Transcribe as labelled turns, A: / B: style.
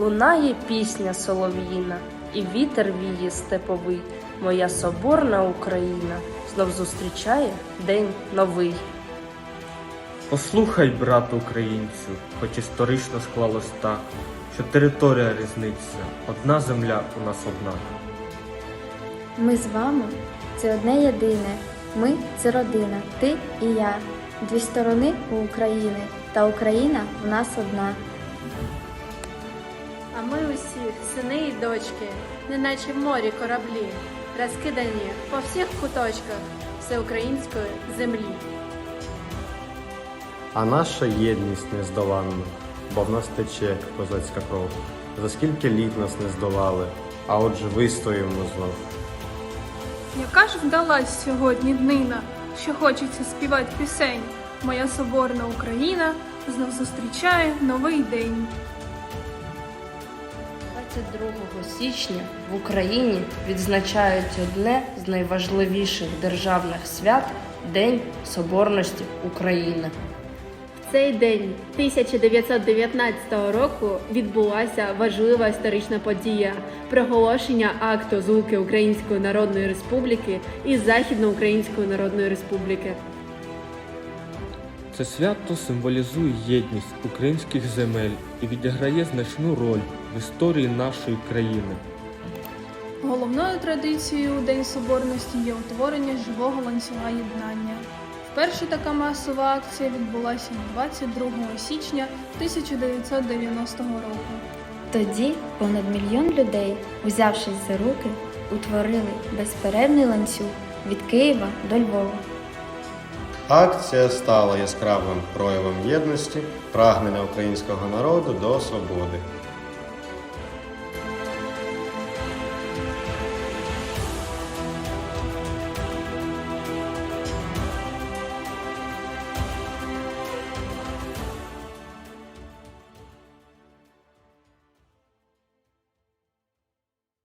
A: Лунає пісня солов'їна, і вітер віє степовий. Моя соборна Україна знов зустрічає день новий.
B: Послухай, брат українцю, хоч історично склалось так, що територія різниця, одна земля у нас одна.
C: Ми з вами це одне єдине. Ми це родина, ти і я. Дві сторони у України, та Україна в нас одна.
D: Ми усі, сини і дочки, неначе в морі кораблі, розкидані по всіх куточках всеукраїнської землі.
E: А наша єдність нездоланна, бо в нас тече козацька кров. За скільки літ нас не здолали, а отже вистоїмо знов.
F: Яка ж вдалась сьогодні днина, що хочеться співати пісень. Моя соборна Україна знов зустрічає новий день.
A: 22 січня в Україні відзначають одне з найважливіших державних свят День Соборності України.
D: В цей день 1919 року відбулася важлива історична подія проголошення акту злуки Української Народної Республіки і Західноукраїнської Народної Республіки.
B: Це свято символізує єдність українських земель і відіграє значну роль в історії нашої країни.
F: Головною традицією у День Соборності є утворення живого ланцюга єднання. Вперше така масова акція відбулася 22 січня 1990 року.
C: Тоді понад мільйон людей, узявшись за руки, утворили безперервний ланцюг від Києва до Львова.
E: Акція стала яскравим проявом єдності, прагнення українського народу до свободи.